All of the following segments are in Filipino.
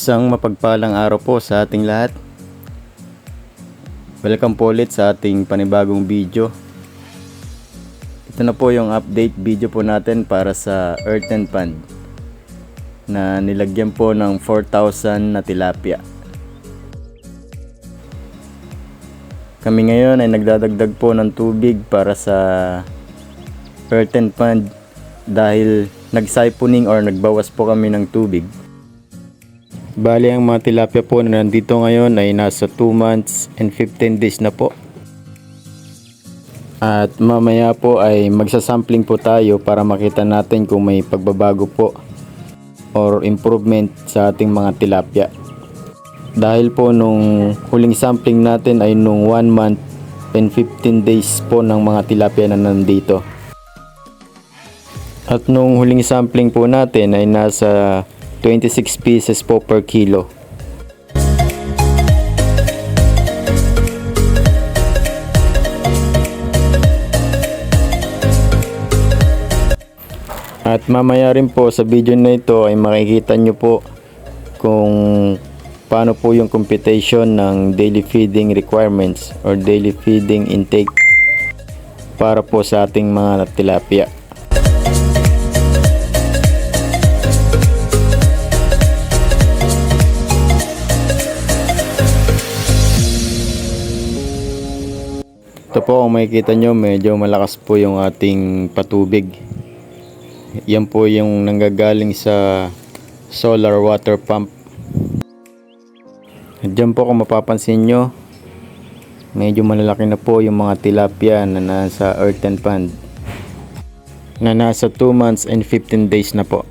Isang mapagpalang araw po sa ating lahat. Welcome po ulit sa ating panibagong video. Ito na po yung update video po natin para sa earthen pond na nilagyan po ng 4,000 na tilapia. Kami ngayon ay nagdadagdag po ng tubig para sa earthen pond dahil nag-siphoning or nagbawas po kami ng tubig. Bali ang mga tilapia po na nandito ngayon ay nasa 2 months and 15 days na po. At mamaya po ay magsasampling po tayo para makita natin kung may pagbabago po or improvement sa ating mga tilapia. Dahil po nung huling sampling natin ay nung 1 month and 15 days po ng mga tilapia na nandito. At nung huling sampling po natin ay nasa 26 pieces po per kilo. At mamaya rin po sa video na ito ay makikita nyo po kung paano po yung computation ng daily feeding requirements or daily feeding intake para po sa ating mga tilapia. Ito po kung makikita nyo medyo malakas po yung ating patubig. Yan po yung nanggagaling sa solar water pump. Diyan po kung mapapansin nyo, medyo malalaki na po yung mga tilapia na nasa earthen pond. Na nasa 2 months and 15 days na po.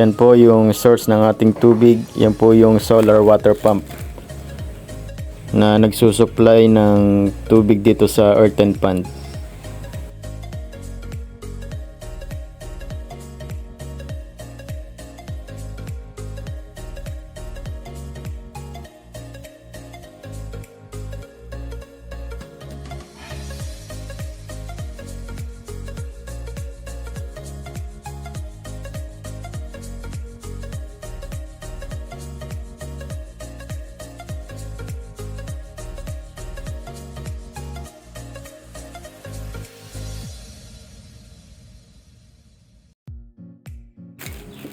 Yan po yung source ng ating tubig. Yan po yung solar water pump na nagsusupply ng tubig dito sa earthen pond.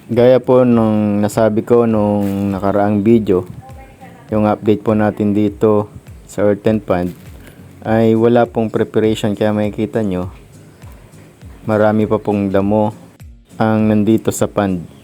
Gaya po nung nasabi ko nung nakaraang video, yung update po natin dito sa earthen pond ay wala pong preparation kaya makikita nyo marami pa pong damo ang nandito sa pond.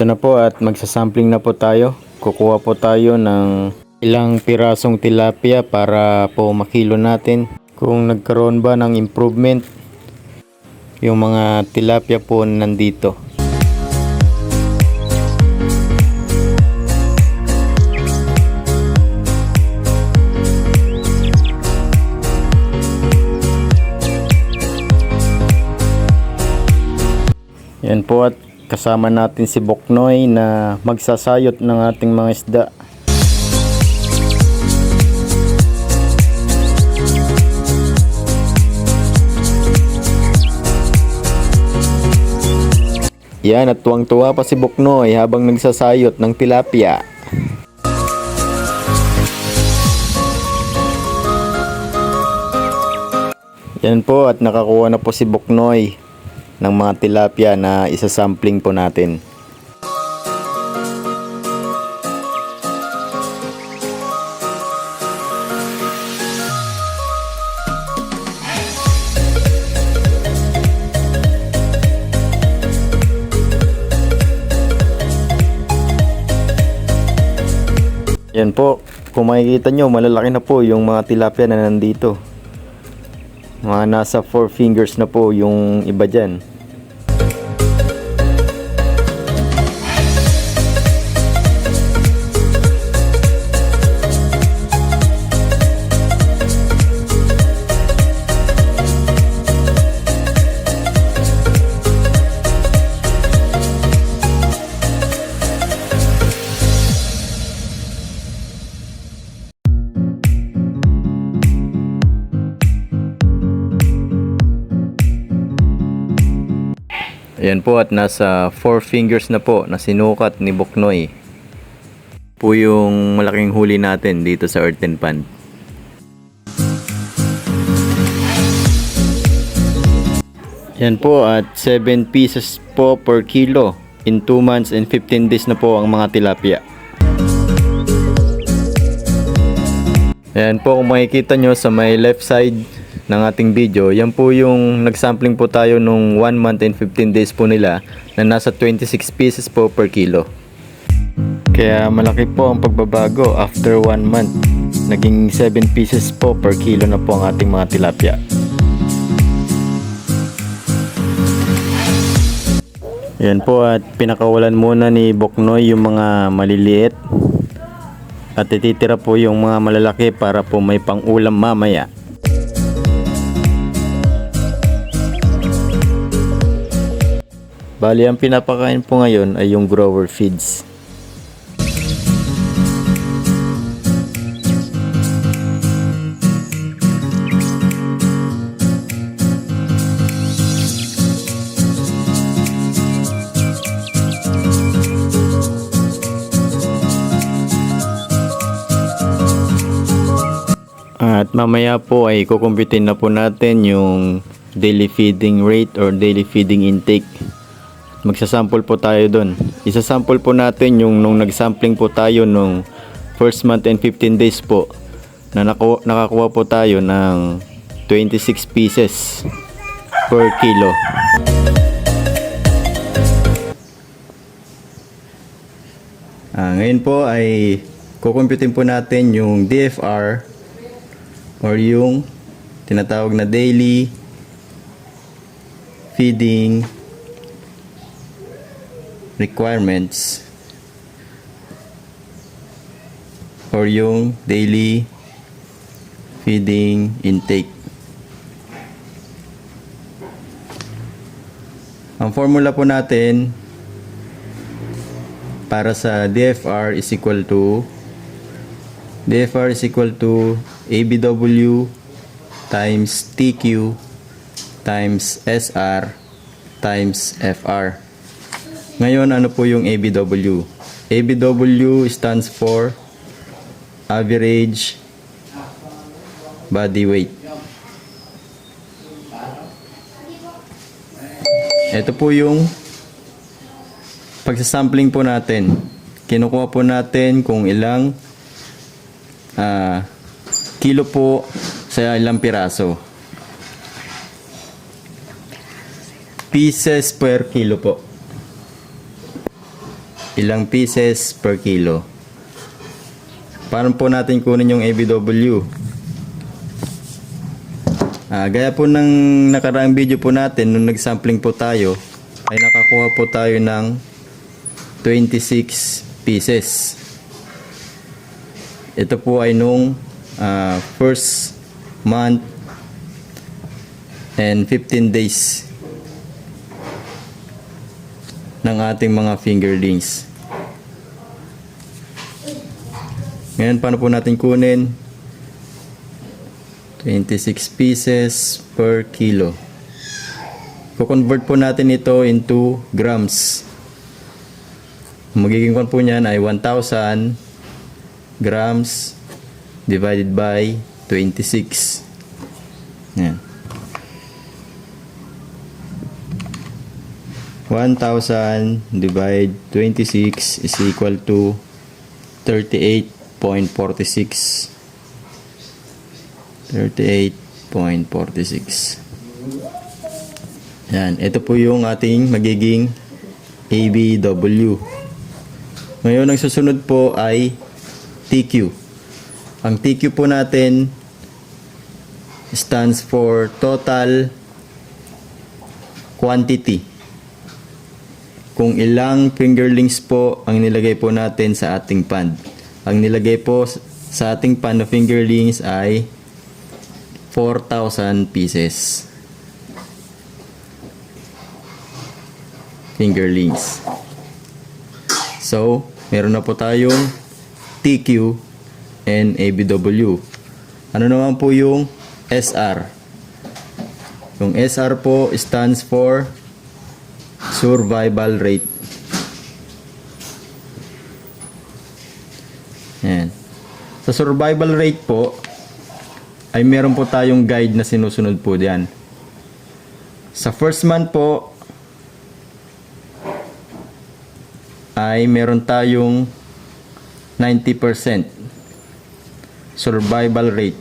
Ito na po at magsasampling na po tayo. Kukuha po tayo ng ilang pirasong tilapia para po makilo natin kung nagkaroon ba ng improvement yung mga tilapia po nandito. Yan po at kasama natin si Boknoy na magsasayot ng ating mga isda. Yan at tuwang-tuwa pa si Boknoy habang nagsasayot ng tilapia. Yan po at nakakuha na po si Boknoy ng mga tilapia na isasampling po natin. Yan po, kung makikita nyo, malalaki na po yung mga tilapia na nandito. Mga nasa 4 fingers na po yung iba dyan. Po at nasa 4 fingers na po na sinukat ni Boknoy. Po yung malaking huli natin dito sa earthen pond. Yan po at 7 pieces po per kilo. In 2 months and 15 days na po ang mga tilapia. Ayan po kung makikita nyo sa may left side ng ating video, yan po yung nagsampling po tayo nung 1 month and 15 days po nila na nasa 26 pieces po per kilo. Kaya malaki po ang pagbabago after 1 month. Naging 7 pieces po per kilo na po ang ating mga tilapia. Yan po at pinakawalan muna ni Boknoy yung mga maliliit at ititira po yung mga malalaki para po may pang-ulam mamaya. Bali, ang pinapakain po ngayon ay yung grower feeds. At mamaya po ay kukumpitin na po natin yung daily feeding rate or daily feeding intake. Magsasample po tayo doon. Isasample po natin yung nung nagsampling po tayo nung first month and 15 days po na naku- nakakuha po tayo ng 26 pieces per kilo. Ah, ngayon po ay kukumpitin po natin yung DFR or yung tinatawag na daily feeding requirements or yung daily feeding intake. Ang formula po natin para sa DFR is equal to DFR is equal to ABW times TQ times SR times FR. Ngayon, ano po yung ABW? ABW stands for average body weight. Ito po yung pagsasampling po natin. Kinukuha po natin kung ilang ah, kilo po sa ilang piraso. Pieces per kilo po. Ilang pieces per kilo. Paano po natin kunin yung ABW? Ah, gaya po ng nakaraang video po natin nung nag-sampling po tayo ay nakakuha po tayo ng 26 pieces. Ito po ay nung ah, first month and 15 days ng ating mga fingerlings. Ngayon, paano po natin kunin? 26 pieces per kilo. Ko-convert po natin ito into grams. Magiging kwan po niyan ay 1,000 grams divided by 26. Yan. 1,000 divide 26 is equal to 38.46. 38.46. Yan, ito po yung ating magiging ABW. Ngayon, ang susunod po ay TQ. Ang TQ po natin stands for total quantity. Kung ilang fingerlings po ang nilagay po natin sa ating pan. Ang nilagay po sa ating pan na fingerlings ay 4,000 pieces. Fingerlings. So, meron na po tayong TQ and ABW. Ano naman po yung SR? Yung SR po stands for survival rate. Yan. Sa survival rate po, ay meron po tayong guide na sinusunod po diyan. Sa first month po, ay meron tayong 90% survival rate.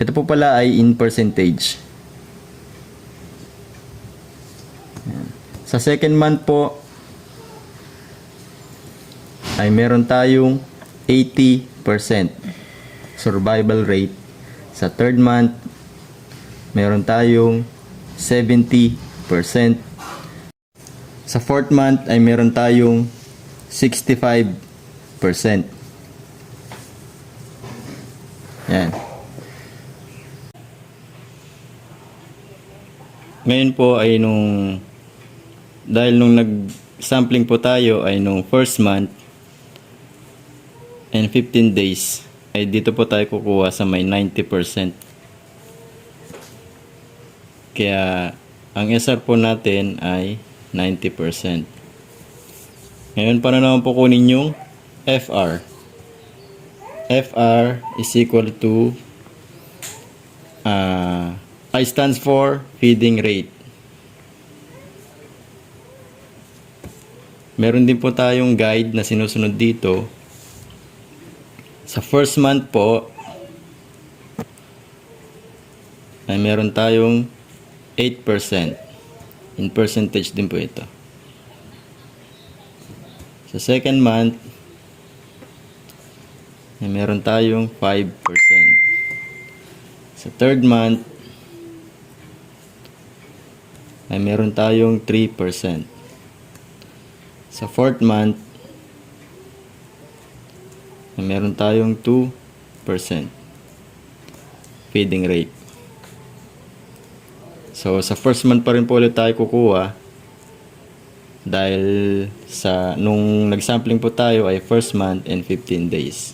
Ito po pala ay in percentage. Sa second month po, ay meron tayong 80% survival rate. Sa third month, meron tayong 70%. Sa fourth month ay meron tayong 65%. Yan. Ngayon po ay nung dahil nung nag-sampling po tayo ay nung first month and 15 days ay dito po tayo kukuha sa may 90%. Kaya ang SR po natin ay 90%. Ngayon, paano naman po kunin yung FR? FR is equal to uh, I stands for feeding rate. Meron din po tayong guide na sinusunod dito. Sa first month po, ay meron tayong 8%. In percentage din po ito. Sa second month, ay meron tayong 5%. Sa third month, ay meron tayong 3%. Sa fourth month, meron tayong 2% feeding rate. So, sa first month pa rin po ulit tayo kukuha dahil sa nung nag-sampling po tayo ay first month and 15 days.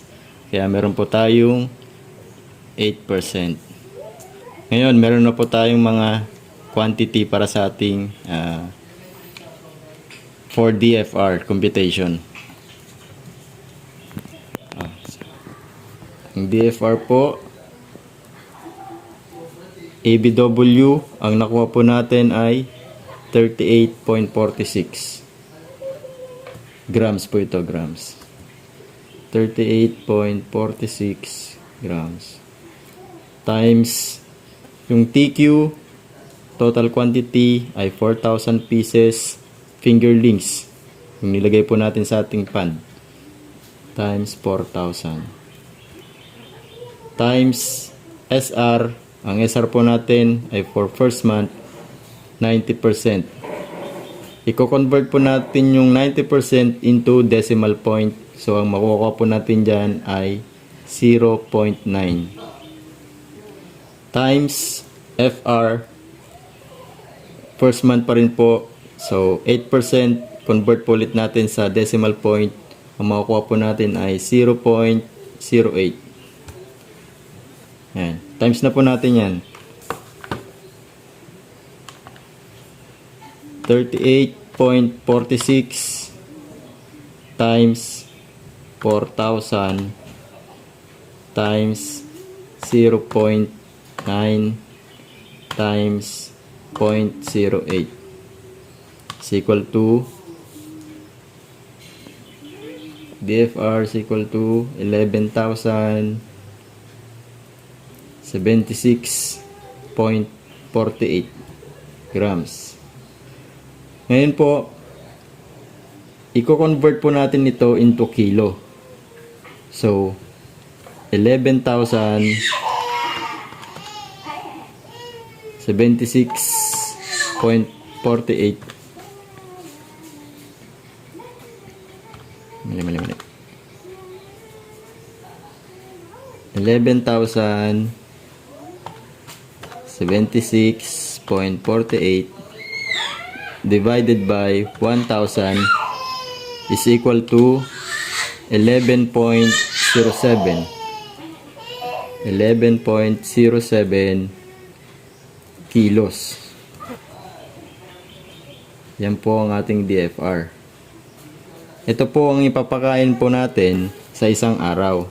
Kaya meron po tayong 8%. Ngayon, meron na po tayong mga quantity para sa ating ah, for DFR computation. Ang DFR po ABW, ang nakuha po natin ay 38.46 grams po ito, grams. 38.46 grams. Times yung TQ, total quantity ay 4,000 pieces fingerlings. yung nilagay po natin sa ating fund times 4,000 times SR ang SR po natin ay for first month 90% Iko-convert po natin yung 90% into decimal point. So ang makukuha po natin dyan ay 0.9 times FR first month pa rin po. So 8% convert po ulit natin sa decimal point. Ang makukuha po natin ay 0.08 yan times na po natin yan. 38.46 times 4,000 times 0.9 times 0.08 is equal to DFR is equal to 11,000 76.48 grams. Ngayon po, i-convert po natin ito into kilo. So, 11,000 76.48 Mali, mali, mali. 11,000 76.48 divided by 1,000 is equal to 11.07 11.07 kilos. Yan po ang ating DFR ito po ang ipapakain po natin sa isang araw.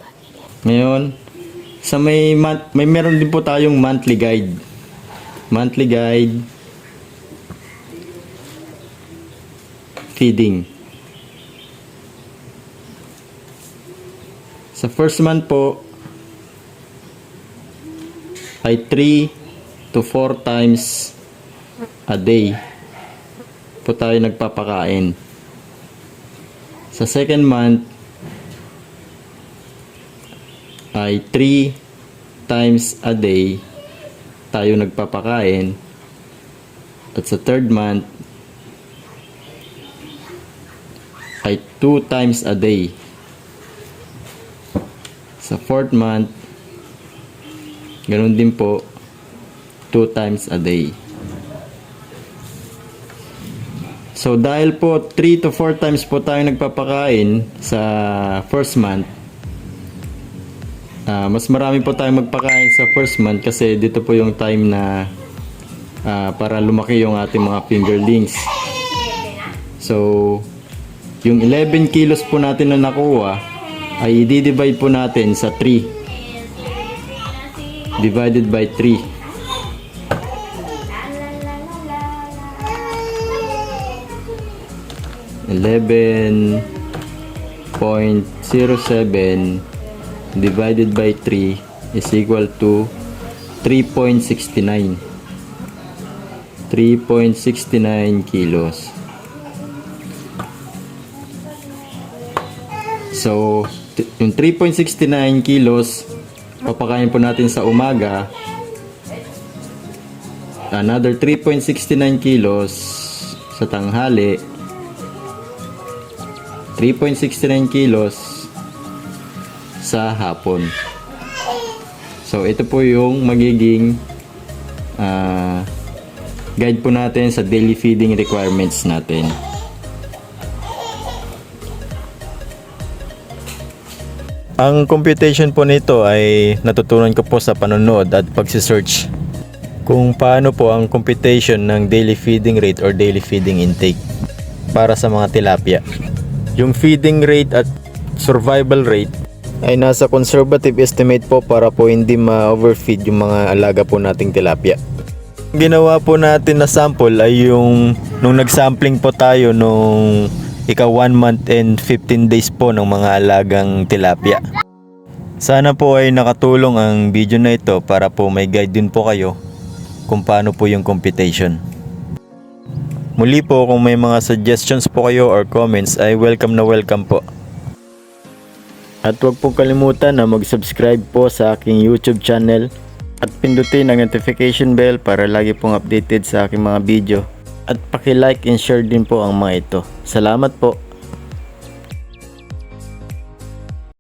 Ngayon sa may may meron din po tayong monthly guide monthly guide. Feeding. Sa first month po ay 3 to 4 times a day po tayo nagpapakain. Sa second month ay 3 times a day tayo nagpapakain at sa third month ay 2 times a day. Sa fourth month ganun din po 2 times a day. So dahil po 3 to 4 times po tayo nagpapakain sa first month Ah, mas marami po tayong magpakain sa first month kasi dito po yung time na ah, para lumaki yung ating mga fingerlings. So, yung 11 kilos po natin na nakuha ay i-divide po natin sa 3. Divided by 3. Eleven point zero seven divided by 3 is equal to 3.69 3.69 kilos. So yung 3.69 kilos papakain po natin sa umaga. Another 3.69 kilos sa tanghali. 3.69 kilos sa hapon. So, ito po yung magiging ah, guide po natin sa daily feeding requirements natin. Ang computation po nito ay natutunan ko po sa panonood at pagsisearch kung paano po ang computation ng daily feeding rate or daily feeding intake para sa mga tilapia. Yung feeding rate at survival rate ay nasa conservative estimate po para po hindi ma-overfeed yung mga alaga po nating tilapia. Ginawa po natin na sample ay yung nung nag-sampling po tayo nung ika 1 month and 15 days po ng mga alagang tilapia. Sana po ay nakatulong ang video na ito para po may guide din po kayo kung paano po yung computation. Muli po kung may mga suggestions po kayo or comments ay welcome na welcome po. At huwag pong kalimutan na mag-subscribe po sa aking YouTube channel at pindutin ang notification bell para lagi pong updated sa aking mga video. At paki-like and share din po ang mga ito. Salamat po!